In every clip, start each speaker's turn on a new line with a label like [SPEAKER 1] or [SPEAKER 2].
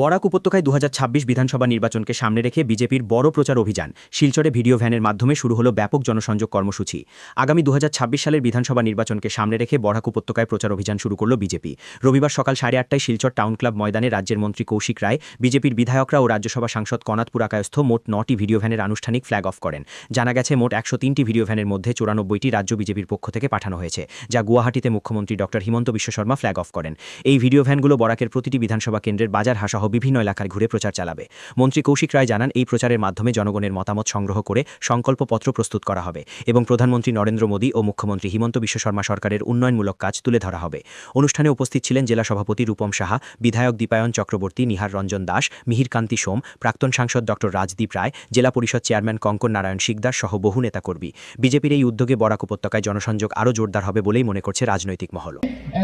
[SPEAKER 1] বরাক উপত্যকায় দু হাজার ছাব্বিশ বিধানসভা নির্বাচনকে সামনে রেখে বিজেপির বড় প্রচার অভিযান। শিলচরে ভিডিও ভ্যানের মাধ্যমে শুরু হলো ব্যাপক জনসংযোগ কর্মসূচি। আগামী দু হাজার ছাব্বিশ সালের বিধানসভা নির্বাচনকে সামনে রেখে বরাক উপত্যকায় প্রচার অভিযান শুরু করল বিজেপি। রবিবার সকাল সাড়ে আটটায় শিলচর টাউন ক্লাব ময়দানে রাজ্যের মন্ত্রী কৌশিক রায়, বিজেপির বিধায়করা ও রাজ্যসভা সাংসদ কনাতপুর আকায়স্থ মোট নটি ভিডিও ভ্যানের আনুষ্ঠানিক ফ্ল্যাগ অফ করেন। জানা গেছে মোট একশো তিনটি ভিডিও ভ্যানের মধ্যে চুরানব্বইটি রাজ্য বিজেপির পক্ষ থেকে পাঠানো হয়েছে, যা গুয়াহাটিতে মুখ্যমন্ত্রী doctor Himanta Biswa Sarma flag of করেন। এই ভিডিও ভ্যানগুলো বরাকের প্রতিটি বিধানসভা কেন্দ্রের বাজার হাসহ বিভিন্ন এলাকায় ঘুরে প্রচার চালাবে। মন্ত্রী কৌশিক রায় জানান, এই প্রচারের মাধ্যমে জনগণের মতামত সংগ্রহ করে সংকল্পপত্র প্রস্তুত করা হবে এবং প্রধানমন্ত্রী নরেন্দ্র মোদী ও মুখ্যমন্ত্রী হিমন্ত বিশ্ব শর্মা সরকারের উন্নয়নমূলক কাজ তুলে ধরা হবে। অনুষ্ঠানে উপস্থিত ছিলেন জেলা সভাপতি রূপম সাহা, বিধায়ক দীপায়ন চক্রবর্তী, নিহার রঞ্জন দাস মিহিরকান্তি সোম, প্রাক্তন সাংসদ ডক্টর রাজদীপ রায়, জেলা পরিষদ চেয়ারম্যান কঙ্কন নারায়ণ শিকদার সহ বহু নেতাকর্মী। বিজেপির এই উদ্যোগে বরাক উপত্যকায় জনসংযোগ আরও জোরদার হবে বলেই মনে করছে রাজনৈতিক মহল।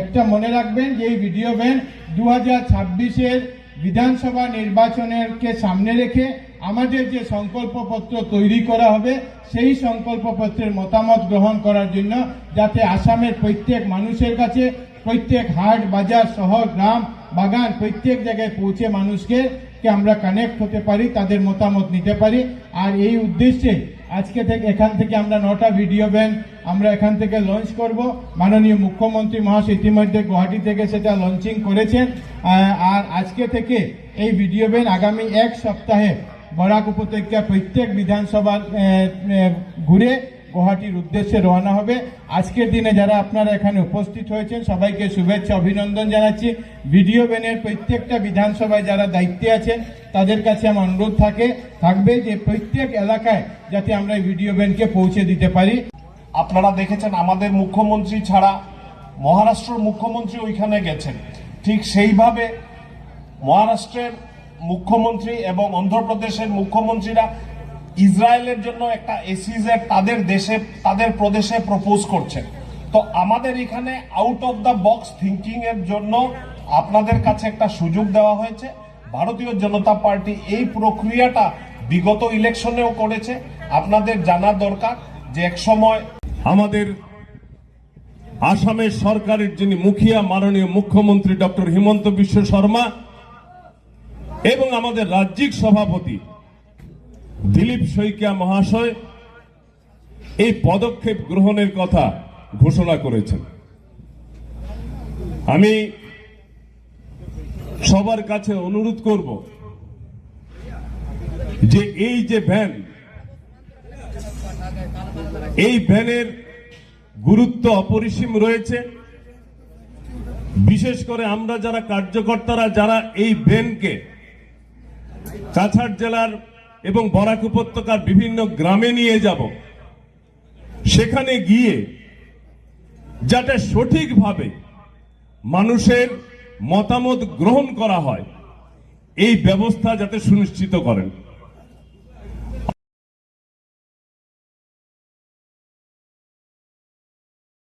[SPEAKER 2] একটা মনে রাখবেন যে এই ভিডিও ভ্যান দু হাজার বিধানসভা নির্বাচনেরকে সামনে রেখে আমাদের যে সংকল্পপত্র তৈরি করা হবে, সেই সংকল্পপত্রের মতামত গ্রহণ করার জন্য যাতে আসামের প্রত্যেক মানুষের কাছে প্রত্যেক হাট, বাজার, শহর, গ্রাম, বাগান প্রত্যেক জায়গায় পৌঁছে মানুষকে আমরা কানেক্ট হতে পারি, তাদের মতামত নিতে পারি। আর এই উদ্দেশ্যে আজকে থেকে এখান থেকে আমরা নটা ভিডিও ব্যান আমরা এখান থেকে লঞ্চ করব। মাননীয় মুখ্যমন্ত্রী মহাশয় ইতিমধ্যে গুয়াহাটি থেকে সেটা লঞ্চিং করেছেন। আর আজকে থেকে এই ভিডিও ব্যান আগামী এক সপ্তাহে বরাক উপত্যকা প্রত্যেক বিধানসভা ঘুরে গুয়াহাটির উদ্দেশ্যে রওনা হবে। আজকের দিনে যারা আপনারা এখানে উপস্থিত হয়েছেন, সবাইকে শুভেচ্ছা, অভিনন্দন জানাচ্ছি। ভিডিও ভ্যানের প্রত্যেকটা বিধানসভায় যারা দায়িত্বে আছেন, তাদের কাছে আমার অনুরোধ থাকে, থাকবে যে প্রত্যেক এলাকায় যাতে আমরা ভিডিও ভ্যানকে পৌঁছে দিতে পারি।
[SPEAKER 3] আপনারা দেখেছেন, আমাদের মুখ্যমন্ত্রী ছাড়া মহারাষ্ট্রের মুখ্যমন্ত্রী ওইখানে গেছেন। ঠিক সেইভাবে মহারাষ্ট্রের মুখ্যমন্ত্রী এবং অন্ধ্রপ্রদেশের মুখ্যমন্ত্রীরা ইসরায়েলের জন্য একটা এসিজেড তাদের দেশে, তাদের প্রদেশে প্রপোজ করছেন তো আমাদের এখানে out of the box thinking এর জন্য আপনাদের কাছে একটা সুযোগ দেওয়া হয়েছে। ভারতীয় জনতা পার্টি এই প্রক্রিয়াটা বিগত ইলেকশনেও করেছে। আপনাদের জানা দরকার যে এক সময়
[SPEAKER 4] আমাদের আসামের সরকারের যিনি মুখিয়া মাননীয় মুখ্যমন্ত্রী ডক্টর হিমন্ত বিশ্ব শর্মা এবং আমাদের রাজ্যিক সভাপতি দিলীপ শইকিয়া মহাশয় এই পদক্ষেপ গ্রহণের কথা ঘোষণা করেছেন। আমি সবার কাছে অনুরোধ করব যে এই যে ভ্যান, এই ভ্যানের গুরুত্ব অপরিসীম রয়েছে। বিশেষ করে আমরা যারা কার্যকর্তারা, যারা এই ভ্যানকে কাছাড় জেলার এবং বরাক উপত্যকার বিভিন্ন গ্রামে নিয়ে যাব। সেখানে গিয়ে যাতে সঠিকভাবে মানুষের মতামত গ্রহণ করা হয়, এই ব্যবস্থা যাতে সুনিশ্চিত করেন।